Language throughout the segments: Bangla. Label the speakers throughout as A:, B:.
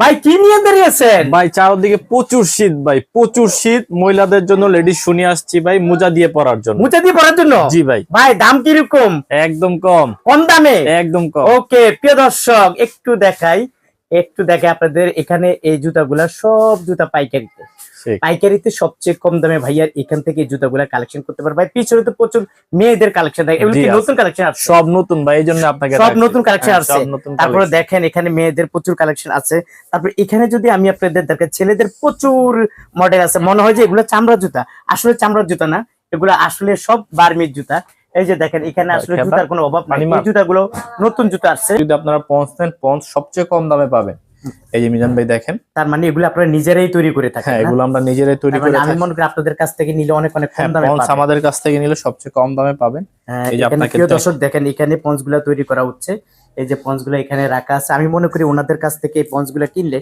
A: ভাই কি নিয়ে দাঁড়িয়েছেন?
B: ভাই চারদিকে প্রচুর শীত ভাই প্রচুর শীত। মহিলাদের জন্য লেডিস শুনে আসছি ভাই মোজা দিয়ে পরার জন্য।
A: মোজা দিয়ে পড়ার জন্য?
B: জি ভাই।
A: ভাই দাম কীরকম?
B: একদম কম।
A: কম দামে?
B: একদম কম।
A: ওকে প্রিয় দর্শক একটু দেখাই। একটু দেখে আপনাদের এখানে এই জুতাগুলা সব জুতা পাইকারিতে। পাইকারিতে সবচেয়ে কম দামে ভাইয়ার এখান থেকে জুতাগুলা কালেকশন করতে পারবে। ভাই পিছনে তো প্রচুর মেয়েদের কালেকশন থাকে এগুলো কি নতুন কালেকশন আছে?
B: সব নতুন ভাই এই জন্য আপনাকে
A: সব নতুন কালেকশন
B: হ্যাঁ,
A: আছে।
B: সব নতুন
A: তারপরে দেখেন এখানে মেয়েদের প্রচুর কালেকশন আছে। তারপর এখানে যদি আমি আপনাদের দেখেন ছেলেদের প্রচুর মডেল আছে। মনে হয় যে এগুলো চামড়া জুতা। আসলে চামড়ার জুতা না এগুলো আসলে সব বার্মির জুতা। এই যে দেখেন এখানে আসলে জুতার কোনো অভাব নাই। এই জুতাগুলো নতুন জুতা আসছে।
B: যদি আপনারা পঞ্চ নেন পঞ্চ সবচেয়ে কম দামে পাবেন। এই যে মিজান ভাই দেখেন।
A: তার মানে এগুলো আপনারা নিজেরাই তৈরি করে থাকেন
B: হ্যাঁ এগুলো আমরা নিজেরাই তৈরি করে থাকি।
A: আমি মনে করি আপনাদের কাছ থেকে নিলে অনেক অনেক
B: হ্যাঁ
A: কম দামে
B: পঞ্চ
A: পাবেন।
B: আমাদের কাছ থেকে নিলে সবচেয়ে কম দামে পাবেন।
A: হ্যাঁ,
B: এই যে আপনাকে
A: দর্শক দেখেন এখানে পঞ্চগুলা তৈরি করা হচ্ছে। এই যে পঞ্চগুলা এখানে রাখা আছে আমি মনে করি ওনাদের কাছ থেকে এই পঞ্চগুলা কিনলে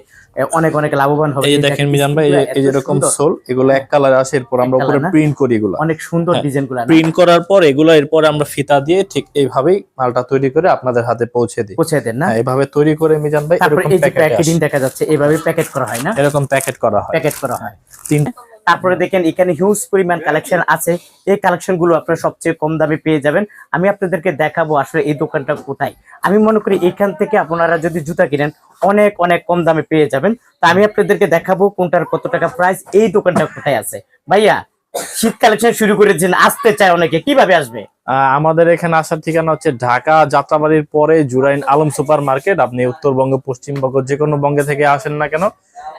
A: অনেক অনেক লাভবান হবে।
B: এই যে দেখেন মিজান ভাই এই যে-
A: সুন্দর,
B: সোল এগুলো এক কালার আসে এরপর আমরা উপরে প্রিন্ট করি এগুলো।
A: অনেক সুন্দর
B: হ্যাঁ,
A: ডিজাইনগুলা
B: প্রিন্ট করার পর এগুলো এরপর আমরা ফিতা দিয়ে ঠিক এইভাবেই মালটা তৈরি করে আপনাদের হাতে পৌঁছে দিই।
A: পৌঁছে দেন না?
B: এইভাবে তৈরি করে মিজান ভাই এরকম প্যাকেটিং
A: দেখা যাচ্ছে এইভাবে প্যাকেট করা হয় না?
B: এরকম প্যাকেট করা হয়।
A: প্যাকেট করা হয়।
B: তিন
A: তারপরে দেখেন, এখানে হিউজ পরিমাণ কালেকশন আছে। এই কালেকশনগুলো আপনারা সবচেয়ে কম দামে পেয়ে যাবেন। আমি আপনাদেরকে দেখাবো আসলে এই দোকানটা কোথায়। আমি মনে করি এখান থেকে আপনারা যদি জুতা কিনেন, অনেক অনেক কম দামে পেয়ে যাবেন। তো আমি আপনাদেরকে দেখাবো কোনটার কত টাকা প্রাইস এই দোকানটা কোথায় আছে। ভাইয়া, শীত কালেকশন শুরু করেছেন, আসতে চায় অনেকে, কীভাবে আসবে?
B: আমাদের এখানে আসার ঠিকানা হচ্ছে ঢাকা, যাত্রাবাড়ির পরে জুরাইন আলম সুপার মার্কেট আপনি উত্তরবঙ্গ, পশ্চিমবঙ্গ যে কোনো বঙ্গে থেকে আসেন না কেন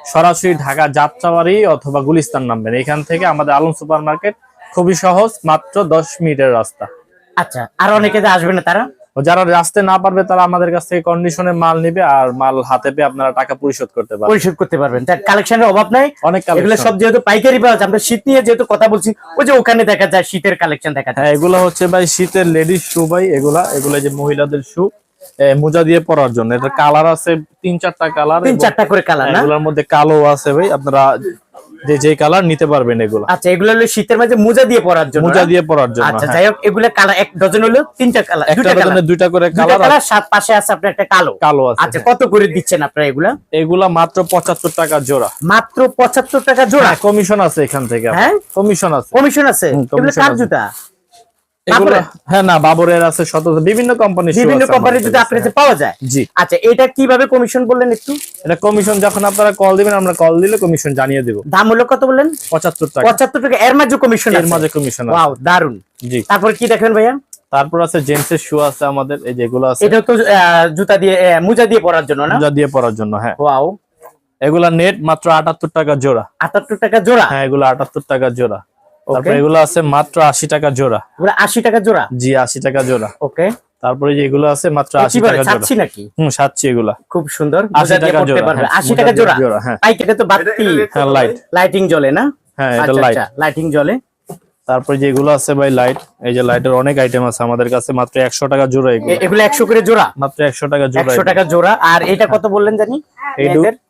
B: সরাসরি ঢাকা যাত্রাবাড়ি অথবা গুলিস্তান নামবেন। এখান থেকে আমাদের আলম সুপার মার্কেট খুবই সহজ মাত্র দশ মিনিটের রাস্তা।
A: আচ্ছা আর অনেকে আসবে না তারা?
B: যারা আসতে না পারবে তারা আমাদের কাছ থেকে কন্ডিশনে মাল নিবে আর মাল হাতে পেয়ে আপনারা টাকা পরিশোধ করতে পারবেন।
A: পরিশোধ করতে পারবেন। কালেকশনের অভাব নাই?
B: অনেক
A: এগুলো সব যেহেতু পাইকারি পাওয়া যায় আমরা শীত নিয়ে যেহেতু কথা বলছি ওই যে ওখানে দেখা যায় শীতের কালেকশন দেখা যায়।
B: হ্যাঁ এগুলো হচ্ছে ভাই শীতের লেডিস শু ভাই এগুলা এগুলো যে মহিলাদের শু মোজা দিয়ে পরার জন্য। এটা কালার আছে তিন চারটা কালার
A: তিন চারটা করে কালার না?
B: এগুলোর মধ্যে কালো আছে ভাই আপনারা যে যে কালার নিতে পারবেন এগুলো।
A: আচ্ছা এগুলো হলো শীতের মাঝে মোজা দিয়ে পরার জন্য
B: মোজা দিয়ে পরার জন্য
A: আচ্ছা
B: হ্যাঁ।
A: যাই হোক এগুলো কালার এক ডজন হলো তিনটা কালার
B: একটা ডজনে দুইটা করে কালার
A: কালার সাত পাশে আছে আপনার একটা কালো।
B: কালো আছে
A: আচ্ছা কত করে দিচ্ছেন আপনারা এগুলা?
B: এগুলা মাত্র পঁচাত্তর টাকা জোড়া।
A: মাত্র পঁচাত্তর টাকা জোড়া?
B: কমিশন আছে এখান থেকে।
A: হ্যাঁ?
B: কমিশন আছে।
A: কমিশন আছে? এগুলো কার। জুতা?
B: হ্যাঁ না বাবরের আছে শত বিভিন্ন
A: বিভিন্ন আপনার কাছে পাওয়া যায়?
B: জি।
A: আচ্ছা এটা কীভাবে কমিশন বললেন একটু?
B: এটা কমিশন যখন আপনারা কল দিবেন আমরা কল দিলে কমিশন জানিয়ে দেব।
A: দাম হলো কত বললেন?
B: পঁচাত্তর টাকা।
A: পঁচাত্তর টাকা এর মাঝে কমিশন
B: এর মাঝে কমিশন
A: ওয়াও দারুণ
B: জি।
A: তারপর কি দেখেন ভাইয়া?
B: তারপর আছে জেন্টসের শু আছে আমাদের এই যেগুলো আছে।
A: এটা তো জুতা দিয়ে মোজা দিয়ে পরার জন্য না?
B: মোজা দিয়ে পরার জন্য হ্যাঁ।
A: ওয়াও
B: এগুলা নেট মাত্র আটাত্তর টাকা জোড়া।
A: আটাত্তর টাকা জোড়া?
B: হ্যাঁ এগুলো আটাত্তর টাকা জোড়া। তারপর এগুলো আছে মাত্র আশি টাকা জোড়া।
A: এগুলো আশি টাকা জোড়া?
B: জি আশি টাকা জোড়া।
A: ওকে
B: তারপরে যে এগুলো আছে মাত্র আশি
A: একেবারে
B: টাকা জোড়া।
A: সাচ্ছি নাকি?
B: হুম সাতছি এগুলো।
A: খুব সুন্দর
B: আশি
A: মোজা দিয়ে
B: টাকা জোড়া
A: পারবে।
B: হ্যাঁ,
A: আশি
B: মোজা
A: টাকা জোড়া।
B: জোড়া হ্যাঁ।
A: পাইকারি তো বাতি
B: হ্যাঁ লাইট
A: লাইটিং জ্বলে না?
B: হ্যাঁ এটা
A: আচ্ছা
B: লাইট
A: আচ্ছা লাইটিং জ্বলে।
B: তারপরে যেগুলো আছে ভাই লাইট এই যে লাইটের অনেক আইটেম আছে আমাদের কাছে মাত্র একশো টাকা জোড়া এগুলো।
A: একশো করে জোড়া?
B: মাত্র একশো টাকা জোড়া
A: একশো টাকা জোড়া। আর এটা কত বললেন জানি?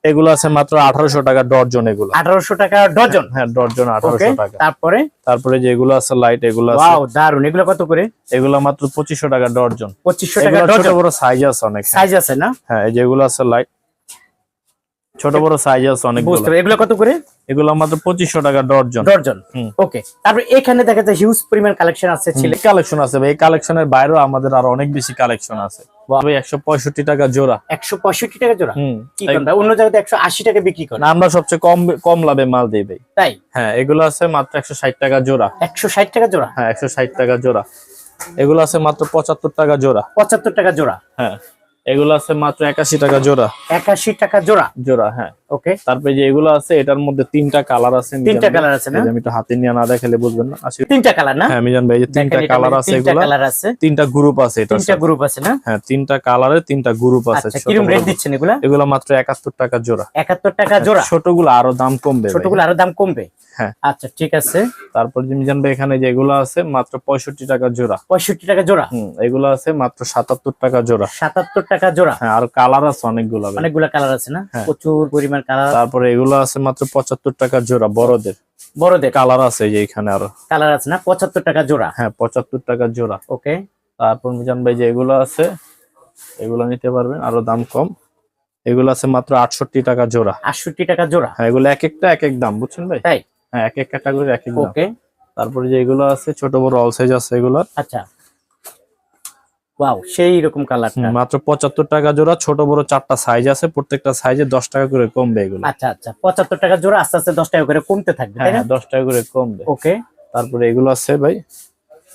B: এগুলো- আছে মাত্র আঠারোশো টাকা ডজন এগুলো।
A: আঠারোশো টাকা ডজন?
B: হ্যাঁ
A: ডজন
B: আঠারোশো টাকা।
A: তারপরে?
B: তারপরে যেগুলো আছে লাইট এগুলো আছে
A: দারুণ এগুলো কত করে?
B: এগুলো মাত্র পঁচিশশো টাকা ডজন।
A: পঁচিশশো টাকা
B: ছোট
A: ডজন।
B: বড় সাইজ আছে অনেক।
A: সাইজ আছে না?
B: হ্যাঁ এই যেগুলো আছে লাইট ছোট বড় সাইজ আছে অনেকগুলো।
A: বুঝতে এগুলো কত করে?
B: এগুলো মাত্র পঁচিশশো টাকা ডর্জন।
A: ডজন ওকে। তারপরে এখানে দেখা যায় হিউজ পরিমাণ কালেকশন আছে ছিল।
B: কালেকশন আছে ভাই? এই কালেকশনের বাইরেও আমাদের আরও অনেক বেশি কালেকশন আছে। ভাই একশো পঁয়ষট্টি টাকা জোড়া।
A: একশো পঁয়ষট্টি টাকা জোড়া? কি অন্য জায়গাতে একশো আশি টাকা বিক্রি করে।
B: আমরা সবচেয়ে কম কম লাভে মাল দিই ভাই।
A: তাই?
B: হ্যাঁ এগুলো আছে মাত্র একশো ষাট টাকা জোড়া।
A: একশো ষাট টাকা জোড়া?
B: হ্যাঁ একশো ষাট টাকা জোড়া। এগুলো আছে মাত্র পঁচাত্তর টাকা জোড়া।
A: পঁচাত্তর টাকা জোড়া।
B: হ্যাঁ। এগুলো আছে মাত্র একাশি টাকা জোড়া।
A: একাশি টাকা জোড়া?
B: জোড়া হ্যাঁ।
A: ওকে
B: তারপরে যে এগুলো আছে এটার মধ্যে তিনটা কালার আছে
A: তিনটা কালার আছে না?
B: আমি একটু হাতে নিয়ে না দেখালে বুঝবেন না।
A: তিনটা কালার না?
B: হ্যাঁ মিজান ভাই যে তিনটা কালার আছে এগুলো।
A: কালার আছে।
B: তিনটা গ্রুপ আছে এটা
A: তিনটা গ্রুপ আছে না?
B: হ্যাঁ তিনটা কালারের তিনটা গ্রুপ আছে
A: আচ্ছা কীরকম রেট দিচ্ছেন এগুলা?
B: এগুলো মাত্র একাত্তর টাকা জোড়া।
A: একাত্তর টাকা জোড়া?
B: ছোটগুলো আরও দাম কমবে।
A: ছোটগুলো আরও দাম কমবে?
B: হ্যাঁ।
A: আচ্ছা ঠিক আছে।
B: তারপর মিজান ভাই এখানে যেগুলো আছে মাত্র পঁয়ষট্টি টাকা জোড়া।
A: পঁয়ষট্টি টাকা জোড়া?
B: হুম এগুলো আছে মাত্র সাতাত্তর টাকা জোড়া।
A: সাতাত্তর টাকা জোড়া?
B: হ্যাঁ আর কালার আছে অনেকগুলো।
A: অনেকগুলা কালার আছে না?
B: হ্যাঁ।
A: প্রচুর পরিমাণ কালার
B: তারপরে এগুলো আছে মাত্র পঁচাত্তর টাকা জোড়া বড়দের।
A: বড়দের?
B: কালার আছে যে এখানে আরও।
A: কালার আছে না? পঁচাত্তর টাকা জোড়া?
B: হ্যাঁ পঁচাত্তর টাকা জোড়া।
A: ওকে
B: তারপর মিজান ভাই যে এগুলো আছে এগুলো নিতে পারবেন আরও দাম কম। এগুলো আছে মাত্র আটষট্টি টাকা জোড়া।
A: আটষট্টি টাকা জোড়া?
B: হ্যাঁ এগুলো এক একটা এক এক দাম বুঝছেন ভাই?
A: তাই?
B: হ্যাঁ এক এক ক্যাটাগরি এক এক
A: ওকে
B: তারপরে যে এগুলো আছে ছোট বড় অল সাইজ আছে এগুলো
A: আচ্ছা। ওয়াও সেই রকম কালারটা
B: মাত্র পঁচাত্তর টাকা জোড়া ছোট বড় চারটা সাইজ আছে প্রত্যেকটা সাইজে দশ টাকা করে কমবে এগুলো।
A: আচ্ছা আচ্ছা পঁচাত্তর টাকা জোড়া আস্তে আস্তে দশ টাকা করে কমতে থাকবে
B: হ্যাঁ
A: তাই না?
B: হ্যাঁ, দশ টাকা করে কমবে।
A: ওকে
B: তারপরে এগুলো আছে ভাই।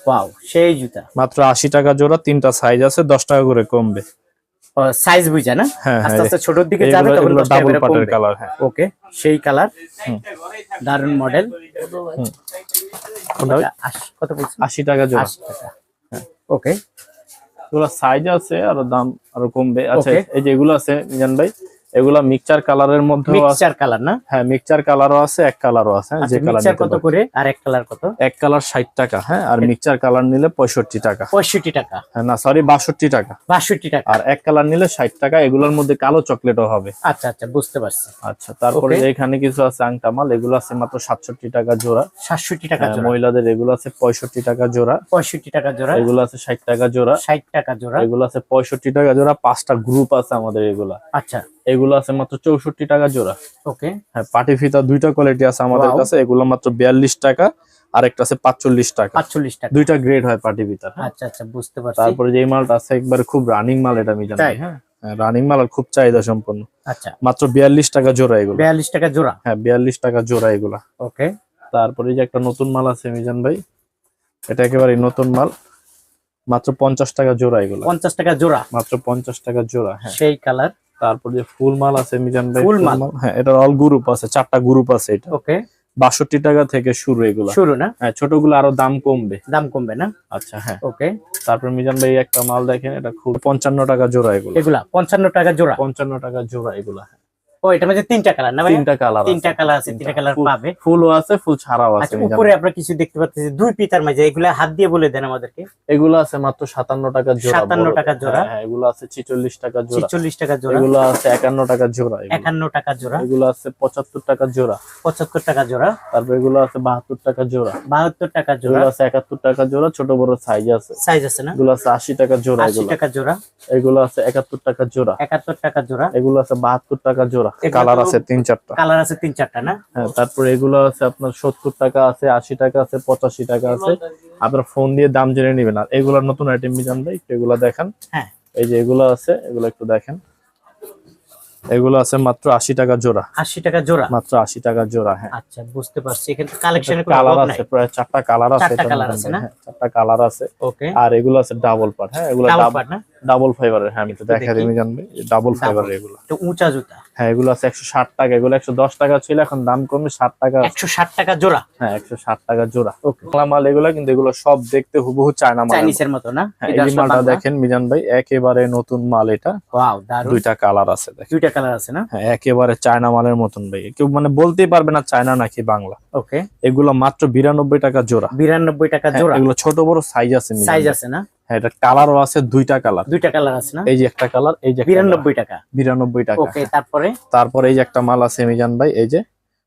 A: ওয়াও সেই জুতা।
B: মাত্র আশি টাকা জোড়া তিনটা সাইজ আছে দশ টাকা করে কমবে।
A: সাইজ বুঝা না?
B: হ্যাঁ
A: আস্তে
B: হ্যাঁ
A: আস্তে ছোটর দিকে যাবে তখন
B: ডাবল পাটের কালার হ্যাঁ।
A: ওকে সেই কালার। দারুণ মডেল? কত বলছেন?
B: আশি টাকা জোড়া।
A: ওকে
B: এগুলো সাইজ আছে আর দাম আরও কমবে আচ্ছা. এই যে এগুলো আছে মিজান ভাই এগুলা মিক্সচার কালারের মধ্যে
A: মিক্সচার কালার না?
B: হ্যাঁ মিক্সচার কালারও আছে এক কালারও আছে হ্যাঁ, যে
A: আচ্ছা
B: কালার
A: কত করে? আর এক কালার কত?
B: এক কালার ষাট টাকা হ্যাঁ আর মিক্সচার কালার নিলে পঁয়ষট্টি টাকা।
A: পঁয়ষট্টি টাকা।
B: হ্যাঁ না সরি বাষট্টি টাকা।
A: বাষট্টি টাকা।
B: আর এক কালার নিলে ষাট টাকা এগুলোর মধ্যে কালো চকলেটও হবে।
A: আচ্ছা আচ্ছা বুঝতে পারছি।
B: আচ্ছা তারপরে এখানে কিছু আছে আংটা মাল এগুলো আছে মাত্র সাতষট্টি টাকা জোড়া।
A: সাতষট্টি টাকা
B: হ্যাঁ,
A: জোড়া।
B: মহিলাদের এগুলো আছে পঁয়ষট্টি টাকা জোড়া।
A: পঁয়ষট্টি টাকা জোড়া।
B: এগুলো আছে ষাট টাকা জোড়া।
A: ষাট টাকা জোড়া।
B: এগুলো আছে পঁয়ষট্টি টাকা জোড়া পাঁচটা গ্রুপ আছে আমাদের এগুলা।
A: আচ্ছা।
B: এগুলো আছে মাত্র চৌষট্টি টাকা জোড়া।
A: ওকে।
B: হ্যাঁ পাটি ফিতা দুইটা কোয়ালিটি আছে আমাদের কাছে এগুলো মাত্র বিয়াল্লিশ টাকা আর একটা আছে পাঁচচল্লিশ টাকা।
A: পাঁচচল্লিশ টাকা।
B: দুইটা গ্রেড হয় পাটি হ্যাঁ।
A: আচ্ছা আচ্ছা বুঝতে পারছি।
B: তারপরে যে মালটা আছে একবার খুব রানিং মাল এটা আমি হ্যাঁ। রানিং মাল আর খুব চাহিদা সম্পন্ন।
A: আচ্ছা।
B: মাত্র বিয়াল্লিশ টাকা জোড়া এগুলো।
A: বিয়াল্লিশ টাকা জোড়া?
B: হ্যাঁ বিয়াল্লিশ টাকা জোড়া এগুলা।
A: ওকে।
B: তারপরে যে একটা নতুন মাল আছে মিজান ভাই এটা একেবারে নতুন মাল। মাত্র পঞ্চাশ টাকা জোড়া এগুলো।
A: পঞ্চাশ টাকা জোড়া।
B: মাত্র পঞ্চাশ টাকা জোড়া হ্যাঁ।
A: সেই কালার।
B: তারপর যে ফুল মাল আছে মিজান ভাই
A: ফুল
B: ফুল
A: মাল?
B: হ্যাঁ এটা অল গ্রুপ আছে চারটা গ্রুপ আছে এটা।
A: ওকে
B: বাষট্টি টাকা থেকে শুরু এগুলো।
A: শুরু না?
B: হ্যাঁ ছোটগুলো আরও দাম কমবে।
A: দাম কমবে না?
B: আচ্ছা হ্যাঁ।
A: ওকে
B: তারপর মিজান ভাই একটা মাল দেখেন এটা খুব পঞ্চান্ন টাকা জোড়া এগুলো।
A: এগুলা পঞ্চান্ন টাকা জোড়া।
B: পঞ্চান্ন টাকা জোড়া এগুলা
A: ও এটা মধ্যে তিনটা কালার না
B: তিনটা কালার
A: তিনটা কালার আছে তিনটা কালার পাবে
B: ফুলও আছে ফুল ছাড়াও আছে
A: আচ্ছা উপরে। আমরা কিছু দেখতে পাচ্ছি দুই পিতার মাঝে এগুলা হাত দিয়ে বলে দেন আমাদেরকে
B: এগুলো আছে মাত্র সাতান্ন টাকা জোড়া
A: 57 টাকা জোড়া।
B: হ্যাঁ, হ্যাঁ, এগুলো আছে ছিচল্লিশ টাকা জোড়া
A: ছিচল্লিশ টাকা জোড়া
B: এগুলো আছে একান্ন টাকা জোড়া এগুলো।
A: একান্ন টাকা জোড়া
B: এগুলো আছে পঁচাত্তর টাকা জোড়া
A: পঁচাত্তর টাকা জোড়া
B: তারপর এগুলো আছে বাহাত্তর টাকা জোড়া
A: বাহাত্তর টাকা জোড়া
B: এগুলো আছে একাত্তর টাকা জোড়া ছোট বড় সাইজ আছে
A: সাইজ আছে না
B: এগুলো আছে আশি টাকা জোড়া
A: আশি
B: এগুলো
A: টাকা জোড়া
B: এগুলো আছে একাত্তর টাকা জোড়া
A: একাত্তর টাকা জোড়া
B: এগুলো আছে বাহাত্তর টাকা জোড়া কালার আছে তিন চারটা।
A: কালার আছে তিন চারটা না?
B: হ্যাঁ তারপরে এগুলো আছে আপনার সত্তর টাকা আছে আশি টাকা আছে পঁচাশি টাকা আছে। আপনার ফোন দিয়ে দাম জেনে নেবেন। আর এগুলোর নতুন আইটেম মিজান ভাই একটু এগুলো দেখেন।
A: হ্যাঁ।
B: এই যে এগুলো আছে এগুলো একটু দেখেন। এগুলো আছে মাত্র আশি টাকা জোড়া।
A: আশি টাকা জোড়া?
B: মাত্র আশি টাকা জোড়া হ্যাঁ।
A: আচ্ছা বুঝতে পারছি। এখানে কালেকশনের
B: কালার আছে প্রায় চারটা কালার আছে
A: চারটা
B: মধ্যে,
A: আছে না?
B: হ্যাঁ, চারটা কালার আছে।
A: ওকে
B: আর এগুলো আছে ডাবল পার্ট হ্যাঁ এগুলো
A: ডাবল পাট না?
B: ডাবল ফাইবারের হ্যাঁ আমি তো দেখা। দিই জানবে? ডাবল ফাইবারের এগুলো।
A: একটু উঁচা জুতা?
B: হ্যাঁ এগুলো আছে একশো ষাট টাকা এগুলো একশো দশ টাকা ছিল এখন দাম কমে ষাট টাকা আছে।
A: একশো ষাট টাকা জোড়া?
B: হ্যাঁ একশো ষাট টাকা জোড়া।
A: ওকে
B: বাংলা মাল এগুলো কিন্তু এগুলো সব দেখতে হুবহু চায়না মাল
A: চাইনিজের মতো না?
B: হ্যাঁ এই মালটা দেখেন মিজান ভাই একেবারে নতুন মাল এটা।
A: ওয়াও দারুণ
B: দুইটা কালার আছে দেখেন।
A: দুইটা কালার আছে না?
B: হ্যাঁ একেবারে চায়না মালের মতন ভাই। কেউ মানে বলতেই পারবে না চায়না নাকি বাংলা।
A: ওকে
B: এগুলো মাত্র বিরানব্বই টাকা জোড়া।
A: বিরানব্বই টাকা
B: হ্যাঁ,
A: জোড়া?
B: এগুলো ছোট বড় সাইজ আছে
A: সাইজ আছে না?
B: হ্যাঁ এটা কালারও আছে দুইটা কালার
A: দুইটা কালার আছে না?
B: এই যে একটা কালার এই যে
A: বিরানব্বই টাকা।
B: বিরানব্বই টাকা।
A: ওকে তারপরে?
B: তারপরে এই যে একটা মাল আছে মিজান ভাই এই যে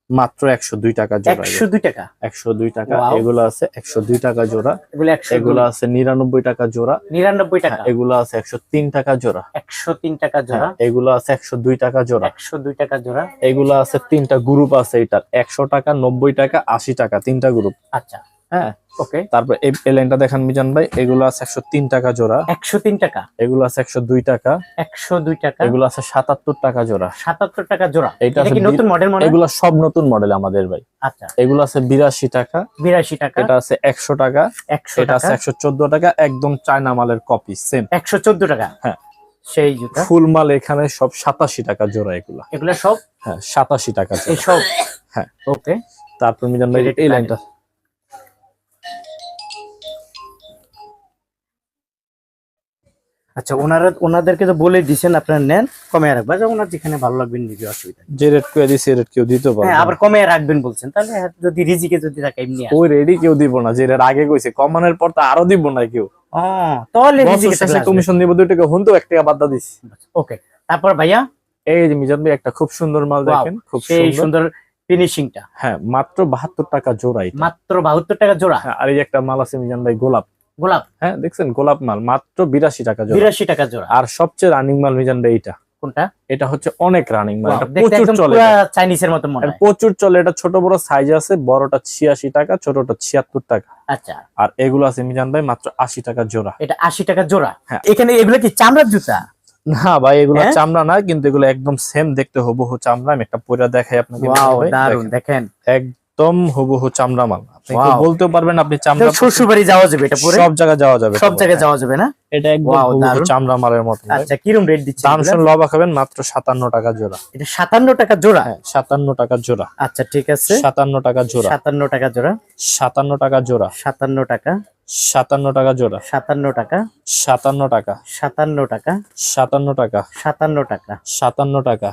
B: মাত্র একশো দুই টাকা জোড়া
A: একশো দুই টাকা?
B: একশো দুই টাকা. এগুলো আছে একশো দুই টাকা জোড়া।
A: এগুলো
B: আছে নিরানব্বই টাকা জোড়া।
A: নিরানব্বই টাকা।
B: হ্যাঁ, এগুলো আছে একশো তিন টাকা জোড়া।
A: একশো তিন টাকা জোড়া।
B: হ্যাঁ, এগুলো আছে একশো দুই টাকা জোড়া।
A: একশো দুই টাকা জোড়া।
B: এগুলো আছে তিনটা গ্রুপ আছে এটার। একশো টাকা নব্বই টাকা আশি টাকা তিনটা গ্রুপ
A: আচ্ছা।
B: হ্যাঁ
A: ওকে
B: তারপর এই লাইনটা দেখান মিজান ভাই এগুলো আছে একশো তিন টাকা জোড়া।
A: একশো তিন টাকা।
B: এগুলো আছে একশো দুই টাকা।
A: একশো দুই টাকা।
B: এগুলো আছে সাতাত্তর টাকা জোড়া।
A: সাতাত্তর টাকা জোড়া।
B: এইটা
A: এটা কি নতুন মডেল?
B: এগুলো সব নতুন মডেল আমাদের ভাই।
A: আচ্ছা।
B: এগুলো আছে বিরাশি টাকা।
A: বিরাশি টাকা।
B: এটা আছে একশো টাকা।
A: একশো
B: এটা আছে একশো চোদ্দ টাকা। একদম চায়না মালের কপি সেম
A: একশো চোদ্দ টাকা।
B: হ্যাঁ।
A: সেই জুতা।
B: ফুল মাল এখানে সব সাতাশি টাকা জোড়া এগুলা।
A: এগুলো সব?
B: হ্যাঁ সাতাশি টাকা।
A: সব?
B: হ্যাঁ।
A: ওকে
B: তারপর মিজান ভাই
A: এই
B: লাইনটা
A: আচ্ছা ওনারা ওনাদেরকে তো বলে দিছেন আপনারা নেন কমে রাখবেন আচ্ছা, ওনার যেখানে ভালো লাগবে নিজে অসুবিধা।
B: যে রেট করে দিছি রেট কেউ দিতে পারবে
A: হ্যাঁ আবার কমে রাখবেন বলছেন তাহলে হ্যাঁ, যদি রিজিকে যদি থাকে এমনি।
B: ওই রেডি কেউ দিব না যে রেট আগে কইছে কমানোর পর তো আরও দিব না কেউ।
A: ও তাহলে রিজিকে
B: শেষে কমিশন দিব দুই টাকা হুন তো এক টাকা বাদ দিছি।
A: ওকে তারপর ভাইয়া?
B: এই যে মিজান ভাই একটা খুব সুন্দর মাল দেখেন খুব সুন্দর।
A: ফিনিশিংটা
B: হ্যাঁ মাত্র বাহাত্তর টাকা জোড়া এটা।
A: মাত্র বাহাত্তর টাকা জোড়া।
B: হ্যাঁ, আর এই একটা মাল আছে মিজান ভাই গোলাপ।
A: গোলাপ?
B: হ্যাঁ দেখছেন গোলাপ মাল মাত্র বিরাশি টাকা জোড়া।
A: বিরাশি টাকা জোড়া।
B: আর সবচেয়ে রানিং মাল মিজান এইটা।
A: কোনটা?
B: এটা হচ্ছে অনেক রানিং মাল এটা প্রচুর চলে
A: পুরা
B: এটা।
A: চাইনিজের মতো মনে হয়।
B: প্রচুর চলে এটা ছোট বড় সাইজ আছে বড়টা ছিয়াশি টাকা ছোটটা ছিয়াত্তর টাকা।
A: আচ্ছা।
B: আর এগুলো আছে মিজান ভাই মাত্র আশি টাকা জোড়া।
A: এটা আশি টাকা জোড়া?
B: হ্যাঁ।
A: এখানে এগুলো কি চামড়ার জুতা?
B: না ভাই এগুলো
A: হ্যাঁ?
B: চামড়া না কিন্তু এগুলো একদম সেম দেখতে হুবহু চামড়া। আমি একটা পয়রা দেখাই আপনাকে
A: দারুণ
B: দেখেন।
A: দেখেন।
B: একদম হুবহু চামড়া মাল আপনি বলতেও পারবেন আপনি চামড়া
A: শ্বশুর বাড়ি যাওয়া যাবে এটা পরে?
B: সব জায়গায় যাওয়া যাবে
A: সব জায়গায় যাওয়া যাবে না?
B: এটা একদম। চামড়া মালের মতো।
A: আচ্ছা কিরম রেট দিচ্ছে
B: দাম? শুনে লবা খাবেন মাত্র সাতান্ন টাকা জোড়া।
A: এটা সাতান্ন টাকা জোড়া?
B: হ্যাঁ সাতান্ন টাকা জোড়া।
A: আচ্ছা ঠিক আছে।
B: সাতান্ন টাকা জোড়া।
A: সাতান্ন টাকা জোড়া।
B: সাতান্ন টাকা জোড়া।
A: সাতান্ন টাকা।
B: সাতান্ন টাকা জোড়া।
A: সাতান্ন টাকা।
B: সাতান্ন টাকা।
A: সাতান্ন টাকা।
B: সাতান্ন টাকা।
A: সাতান্ন টাকা।
B: সাতান্ন টাকা।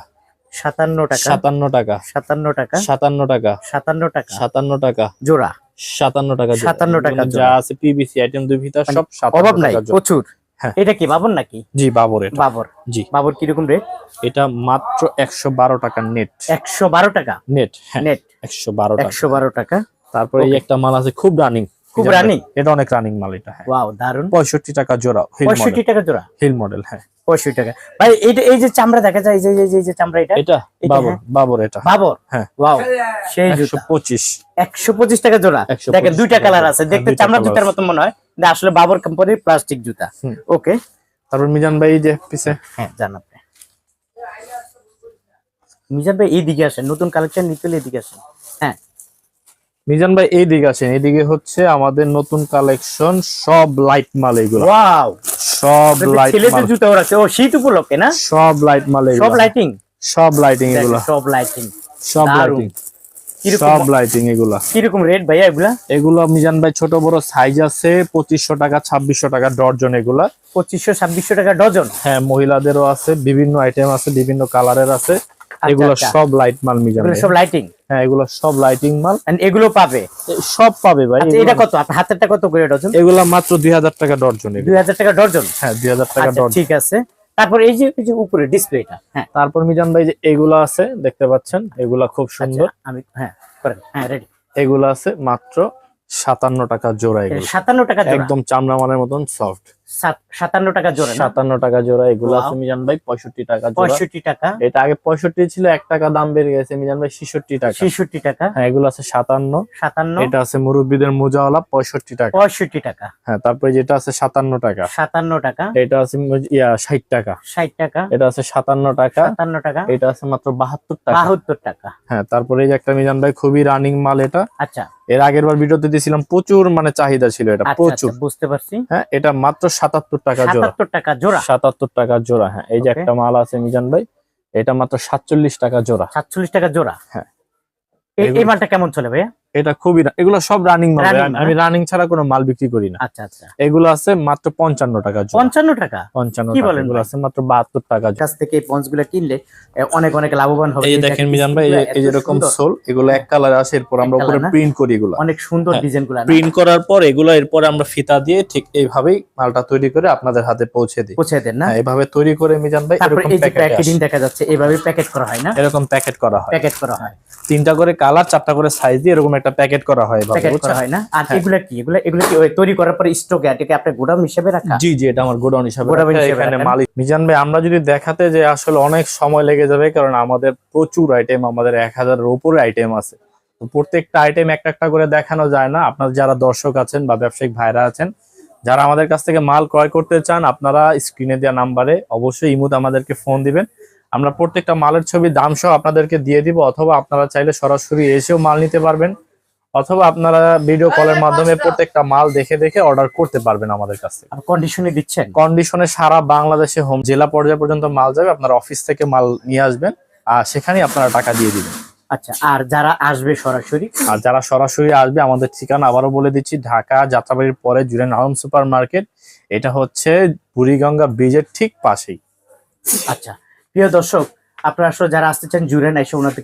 A: সাতান্ন টাকা।
B: সাতান্ন টাকা।
A: সাতান্ন টাকা।
B: সাতান্ন টাকা।
A: সাতান্ন টাকা।
B: সাতান্ন টাকা।
A: জোড়া।
B: সাতান্ন টাকা।
A: 57 টাকা
B: যা আছে পিবিসি আইটেম দুই ভিতর
A: মানে
B: সব সাতান্ন
A: অভাব নাই
B: টাকা
A: প্রচুর।
B: হ্যাঁ।
A: এটা কি বাবর নাকি?
B: জি বাবর এটা।
A: বাবর।
B: জি।
A: বাবর কীরকম রেট
B: এটা মাত্র একশো বারো টাকা নেট
A: একশো বারো টাকা?
B: নেট হ্যাঁ।
A: নেট
B: একশো বারো টাকা।
A: একশো বারো টাকা।
B: তারপরে এই একটা মাল আছে খুব রানিং
A: খুব running?
B: এটা অনেক রানিং মাল এটা হ্যাঁ।
A: ওয়াও দারুণ
B: পঁয়ষট্টি টাকা জোড়া হিল
A: পঁয়ষট্টি
B: মডেল
A: টাকা জোড়া?
B: হিল মডেল হ্যাঁ।
A: পঁয়ষট্টি টাকা। ভাই এইটা এই যে চামড়া দেখা যায় এই যে এই যে- চামড়া এটা?
B: এটা?
A: এটা
B: বাবর
A: হ্যাঁ।
B: বাবর এটা।
A: বাবর?
B: হ্যাঁ।
A: ওয়াও সেই
B: একশো
A: জুতা
B: পঁচিশ।
A: একশো পঁচিশ টাকা জোড়া।
B: 125
A: দেখেন দুইটা কালার আছে।
B: হ্যাঁ,
A: দেখতে চামড়া জুতার। মতো মনে হয়। না আসলে বাবর কোম্পানির প্লাস্টিক জুতা। ওকে
B: তারপর মিজান ভাই এই যে পিছে।
A: হ্যাঁ জান মিজান ভাই এইদিকে আসেন। নতুন কালেকশন নিতে হলে এদিকে আসেন। হ্যাঁ।
B: মিজান ভাই এই দিকে আছেন এদিকে হচ্ছে আমাদের নতুন কালেকশন সব লাইট মাল এগুলো।
A: ওয়াও
B: সব লাইট মাল
A: ছেলেদের জুতা ওরা ও শীত উপলক্ষে না?
B: সব লাইট মাল এগুলো।
A: সব লাইটিং
B: সব লাইটিং এগুলো।
A: সব লাইটিং
B: সব লাইটিং
A: কীরকম
B: সব লাইটিং এগুলা।
A: কীরকম রেট ভাইয়া এগুলা?
B: এগুলো মিজান ভাই ছোট বড় সাইজ আছে পঁচিশশো টাকা ছাব্বিশশো টাকা ডর্জন এগুলা।
A: পঁচিশশো ছাব্বিশশো টাকা ডজন?
B: হ্যাঁ মহিলাদেরও আছে বিভিন্ন আইটেম আছে বিভিন্ন কালারের আছে। এগুলো
A: আচ্ছা।
B: সব লাইট মাল মিজান
A: সব লাইটিং
B: হ্যাঁ এগুলো সব লাইটিং মাল।
A: এগুলো পাবে?
B: সব পাবে ভাই
A: আচ্ছা এটা কত? আপনার হাতেরটা কত করে ডজন?
B: এগুলা মাত্র দুই হাজার টাকা ডর্জন এগুলো।
A: দুই হাজার টাকা ডজন?
B: হ্যাঁ দুই হাজার টাকা
A: আচ্ছা
B: ডর্জন
A: ঠিক আছে। তারপর এই যে এই যে উপরে ডিসপ্লেটা হ্যাঁ।
B: তারপর মিজান ভাই যে এগুলো আছে দেখতে পাচ্ছেন? এগুলা খুব সুন্দর।
A: আচ্ছা, আমি হ্যাঁ করেন। হ্যাঁ রেডি
B: এগুলো আছে মাত্র সাতান্ন টাকা জোড়া এগুলো।
A: সাতান্ন টাকা
B: একদম চামড়া মানের মতন সফট
A: সাতান্ন টাকা জোড়া
B: সাতান্ন টাকা জোড়া এগুলো আছে মিজান ভাই পঁয়ষট্টি টাকা
A: পঁয়ষট্টি টাকা।
B: এটা আগে পঁয়ষট্টি ছিল এক টাকা দাম বেড়ে গেছে মিজান ভাই ছেষট্টি টাকা।
A: ছেষট্টি টাকা।
B: হ্যাঁ এগুলো আছে সাতান্ন।
A: সাতান্ন।
B: এটা আছে মুরব্বীদের মোজাওয়ালা পঁয়ষট্টি টাকা।
A: পঁয়ষট্টি টাকা।
B: হ্যাঁ তারপরে যেটা আছে সাতান্ন টাকা।
A: সাতান্ন টাকা।
B: এটা আছে ইয়া ষাট টাকা।
A: ষাট টাকা।
B: এটা আছে সাতান্ন টাকা।
A: সাতান্ন টাকা।
B: এটা আছে মাত্র বাহাত্তর টাকা।
A: বাহাত্তর টাকা।
B: হ্যাঁ তারপরে এই যে একটা মিজান ভাই খুবই রানিং মাল এটা।
A: আচ্ছা।
B: এর আগের বার ভিডিওতে দিয়েছিলাম প্রচুর মানে চাহিদা ছিল এটা
A: আচ্ছা,
B: প্রচুর।
A: আচ্ছা, বুঝতে পারছি।
B: হ্যাঁ এটা মাত্র সাতাত্তর টাকা জোড়া।
A: টাকা জোড়া।
B: সাতাত্তর টাকা জোড়া হ্যাঁ। এই যে একটা মাল আছে মিজান ভাই এটা মাত্র সাতচল্লিশ টাকা জোড়া।
A: সাতচল্লিশ টাকা জোড়া।
B: হ্যাঁ।
A: এই মালটা কেমন চলে ভাইয়া?
B: এটা খুবই এগুলো সব রানিং মাল আমি রানিং ছাড়া কোনো মাল বিক্রি করি না।
A: আচ্ছা আচ্ছা।
B: এগুলো আছে মাত্র পঞ্চান্ন টাকা
A: পঞ্চান্ন টাকা?
B: পঞ্চান্ন
A: কি বলেন
B: এগুলো আছে মাত্র বাহাত্তর টাকা
A: কাছ থেকে এই পঞ্চগুলো কিনলে অনেক অনেক লাভবান হবে।
B: এই দেখেন মিজান ভাই এই যে-
A: সুন্দর।
B: সোল এগুলো এক কালার আছে এরপর আমরা উপরে প্রিন্ট করি এগুলো।
A: অনেক সুন্দর
B: হ্যাঁ,
A: ডিজাইনগুলো
B: প্রিন্ট করার পর এগুলো এরপরে আমরা ফিতা দিয়ে ঠিক এইভাবেই মালটা তৈরি করে আপনাদের হাতে পৌঁছে দিই।
A: পৌঁছে দেন না?
B: হ্যাঁ, এইভাবে তৈরি করে মিজান ভাই এরকম প্যাকেটে
A: প্যাকেটিং দেখা যাচ্ছে এভাবে প্যাকেট করা হয় না?
B: এরকম প্যাকেট করা হয়।
A: প্যাকেট করা হয়।
B: তিনটা করে কালার চারটা করে সাইজ দিয়ে এরকম একটা প্যাকেট করা হয় এভাবে,
A: প্যাকেট করা হয় না? আর। এগুলা কি? এগুলা এগুলো কি তৈরি করার পর স্টকে এটাকে আপনি গোডাউন হিসেবে রাখা?
B: জি জি এটা আমার গোডাউন হিসাবে
A: গোডাউন হিসেবে
B: এখানে মালিক মিজান ভাই আমরা যদি দেখাতে যে আসলে অনেক সময় লেগে যাবে কারণ আমাদের প্রচুর আইটেম আমাদের এক হাজারের উপরে আইটেম আছে। তো প্রত্যেকটা আইটেম একটা একটা করে দেখানো যায় না। আপনার যারা দর্শক আছেন বা ব্যবসায়িক ভাইরা আছেন যারা আমাদের কাছ থেকে মাল ক্রয় করতে চান আপনারা স্ক্রিনে দেওয়া নাম্বারে অবশ্যই ইমুদ আমাদেরকে ফোন দিবেন। আমরা প্রত্যেকটা মালের ছবি দাম সহ আপনাদেরকে দিয়ে দিব অথবা আপনারা চাইলে সরাসরি এসেও মাল নিতে পারবেন। অথবা আপনারা ভিডিও কলের মাধ্যমে প্রত্যেকটা মাল দেখে দেখে অর্ডার করতে পারবেন আমাদের কাছে
A: আর কন্ডিশনে দিচ্ছেন?
B: কন্ডিশনে সারা বাংলাদেশে হোম জেলা পর্যায় পর্যন্ত মাল যাবে আপনার অফিস থেকে মাল নিয়ে আসবেন আর সেখানেই আপনারা টাকা দিয়ে দিবেন।
A: আচ্ছা আর যারা আসবে সরাসরি?
B: আর যারা সরাসরি আসবে আমাদের ঠিকানা আবারও বলে দিচ্ছি ঢাকা যাত্রাবাড়ির পরে জুড়েন আলম সুপার মার্কেট এটা হচ্ছে বুড়িগঙ্গা ব্রিজের ঠিক পাশেই।
A: আচ্ছা প্রিয় দর্শক আপনারা আসলে যারা আসতে চান জুড়েন এসে ওনাদেরকে